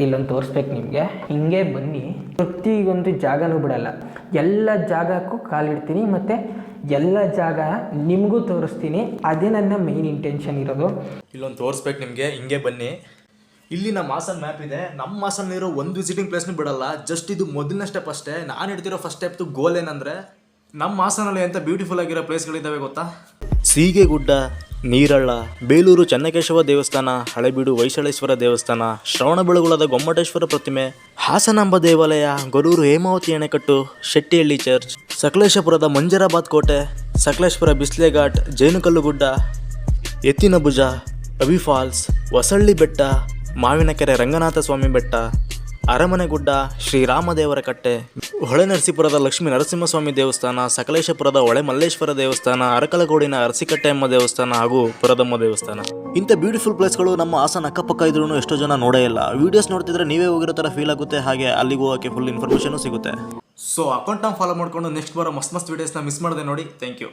ಇಲ್ಲೊಂದು ತೋರಿಸ್ಬೇಕು ನಿಮಗೆ. ಹಿಂಗೆ ಬನ್ನಿ. ಪ್ರತಿಯೊಂದು ಜಾಗನೂ ಬಿಡಲ್ಲ. ಎಲ್ಲ ಜಾಗಕ್ಕೂ ಕಾಲಿಡ್ತೀನಿ ಮತ್ತು ಎಲ್ಲ ಜಾಗ ನಿಮಗೂ ತೋರಿಸ್ತೀನಿ. ಅದೇ ನನ್ನ ಮೇಯ್ನ್ ಇಂಟೆನ್ಷನ್ ಇರೋದು. ಇಲ್ಲೊಂದು ತೋರಿಸ್ಬೇಕು ನಿಮಗೆ. ಹಿಂಗೆ ಬನ್ನಿ. ಇಲ್ಲಿ ನಮ್ಮ ಹಾಸನ್ ಮ್ಯಾಪ್ ಇದೆ. ನಮ್ಮ ಹಾಸನಲ್ಲಿರೋ ಒಂದು ವಿಸಿಟಿಂಗ್ ಪ್ಲೇಸ್ನೂ ಬಿಡಲ್ಲ. ಜಸ್ಟ್ ಇದು ಮೊದಲನೇ ಸ್ಟೆಪ್ ಅಷ್ಟೇ. ನಾನು ಹಿಡ್ತಿರೋ ಫಸ್ಟ್ ಸ್ಟೆಪ್ ಗೋಲ್ ಏನಂದರೆ ನಮ್ಮ ಹಾಸನಲ್ಲಿ ಎಂಥ ಬ್ಯೂಟಿಫುಲ್ ಆಗಿರೋ ಪ್ಲೇಸ್ಗಳಿದ್ದಾವೆ ಗೊತ್ತಾ? ಸೀಗೆಗುಡ್ಡ ನೀರಳ್ಳ, ಬೇಲೂರು ಚನ್ನಕೇಶವ ದೇವಸ್ಥಾನ, ಹಳೆಬೀಡು ವೈಶಾಳೇಶ್ವರ ದೇವಸ್ಥಾನ ಶ್ರವಣಬೆಳಗೊಳದ ಗೊಮ್ಮಟೇಶ್ವರ ಪ್ರತಿಮೆ, ಹಾಸನಾಂಬ ದೇವಾಲಯ, ಗೊರೂರು ಹೇಮಾವತಿ ಅಣೆಕಟ್ಟು, ಶೆಟ್ಟಿಹಳ್ಳಿ ಚರ್ಚ್, ಸಕಲೇಶಪುರದ ಮಂಜರಾಬಾದ್ ಕೋಟೆ ಸಕಲೇಶ್ವರ ಬಿಸ್ಲೆಘಾಟ್, ಜೈನುಕಲ್ಲು ಜೇನುಕಲ್ಲುಗುಡ್ಡ ಎತ್ತಿನ ಭುಜ ಅವಿ ಫಾಲ್ಸ್, ಹೊಸಳ್ಳಿ ಬೆಟ್ಟ, ಮಾವಿನಕೆರೆ ರಂಗನಾಥ ಸ್ವಾಮಿ ಬೆಟ್ಟ ಅರಮನೆಗುಡ್ಡ ಶ್ರೀರಾಮದೇವರ ಕಟ್ಟೆ. ಹೊಳೆ ನರಸೀಪುರದ ಲಕ್ಷ್ಮೀ ನರಸಿಂಹಸ್ವಾಮಿ ದೇವಸ್ಥಾನ ಸಕಲೇಶಪುರದ ಹೊಳೆ ಮಲ್ಲೇಶ್ವರ ದೇವಸ್ಥಾನ ಅರಕಲಗೋಡಿನ ಅರಸಿಕಟ್ಟೆ ಎಂಬ ದೇವಸ್ಥಾನ ಹಾಗೂ ಪುರದಮ್ಮ ದೇವಸ್ಥಾನ. ಇಂಥ ಬ್ಯೂಟಿಫುಲ್ ಪ್ಲೇಸ್ಗಳು ನಮ್ಮ ಹಾಸನ ಅಕ್ಕಪಕ್ಕ ಇದ್ರೂ ಎಷ್ಟೋ ಜನ ನೋಡೇ ಇಲ್ಲ. ವಿಡಿಯೋಸ್ ನೋಡ್ತಿದ್ರೆ ನೀವೇ ಹೋಗಿರೋ ಥರ ಫೀಲ್ ಆಗುತ್ತೆ ಹಾಗೆ ಅಲ್ಲಿಗೆ ಹೋಗೋಕ್ಕೆ ಫುಲ್ ಇನ್ಫಾರ್ಮೇಷನು ಸಿಗುತ್ತೆ. ಸೊ ಅಕೌಂಟ್ ಫಾಲೋ ಮಾಡ್ಕೊಂಡು ನೆಕ್ಸ್ಟ್ ಬಾರ ಮಸ್ತ್ ಮಸ್ತ್ ವೀಡಿಯೋಸ್ನ ಮಿಸ್ ಮಾಡಿದೆ ನೋಡಿ. Thank you